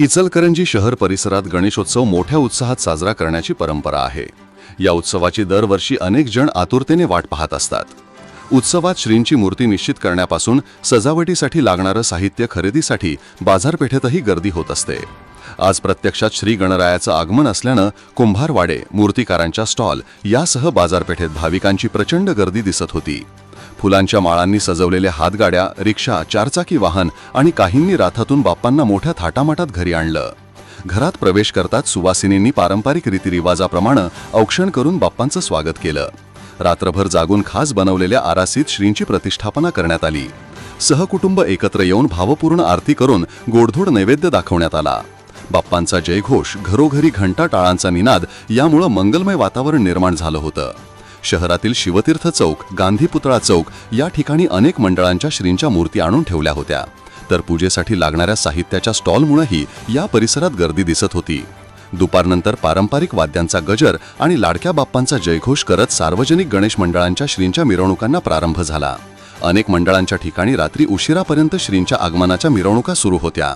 इचलकरंजी शहर परिसरात गणेशोत्सव मोठ्या उत्साहात साजरा करण्याची परंपरा आहे. या उत्सवाची दरवर्षी अनेक जण आतुरतेने वाट पाहत असतात. उत्सवात श्रींची मूर्ती निश्चित करण्यापासून सजावटीसाठी लागणारं साहित्य खरेदीसाठी बाजारपेठेतही गर्दी होत असते. आज प्रत्यक्षात श्री गणरायाचं आगमन असल्यानं कुंभारवाडे मूर्तिकारांच्या स्टॉल यासह बाजारपेठेत भाविकांची प्रचंड गर्दी दिसत होती. फुलांच्या माळांनी सजवलेल्या हातगाड्या रिक्षा चारचाकी वाहन आणि काहींनी राथातून बाप्पांना मोठ्या थाटामाटात घरी आणलं. घरात प्रवेश करताच सुवासिनींनी पारंपरिक रीतिरिवाजाप्रमाणे औक्षण करून बाप्पांचं स्वागत केलं. रात्रभर जागून खास बनवलेल्या आरासीत श्रींची प्रतिष्ठापना करण्यात आली. सहकुटुंब एकत्र येऊन भावपूर्ण आरती करून गोडधोड नैवेद्य दाखवण्यात आला. बाप्पांचा जयघोष घरोघरी घंटा टाळांचा निनाद यामुळं मंगलमय वातावरण निर्माण झालं होतं. शहरातील शिवतीर्थ चौक गांधी पुतळा चौक या ठिकाणी अनेक मंडळांच्या श्रींच्या मूर्ती आणून ठेवल्या होत्या. तर पूजेसाठी लागणाऱ्या साहित्याच्या स्टॉलमुळेही या परिसरात गर्दी दिसत होती. दुपारनंतर पारंपरिक वाद्यांचा गजर आणि लाडक्या बाप्पांचा जयघोष करत सार्वजनिक गणेश मंडळांच्या श्रींच्या मिरवणुकांना प्रारंभ झाला. अनेक मंडळांच्या ठिकाणी रात्री उशिरापर्यंत श्रींच्या आगमनाच्या मिरवणुका सुरू होत्या.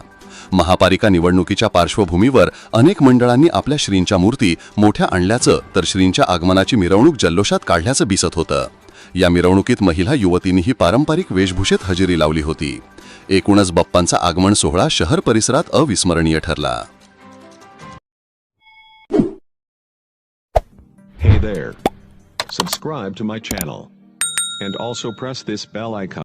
महापालिका निवडणुकीच्या पार्श्वभूमीवर अनेक मंडळांनी आपल्या श्रींच्या मूर्ती मोठ्या आणल्याचं तर श्रींच्या आगमनाची मिरवणूक जल्लोषात काढल्याचं दिसत होतं या मिरवणुकीत महिला युवतींनीही पारंपरिक वेशभूषेत हजेरी लावली होती एकूणच बाप्पांचा आगमन सोहळा शहर परिसरात अविस्मरणीय ठरला Hey there. Subscribe to my channel. And also press this bell icon.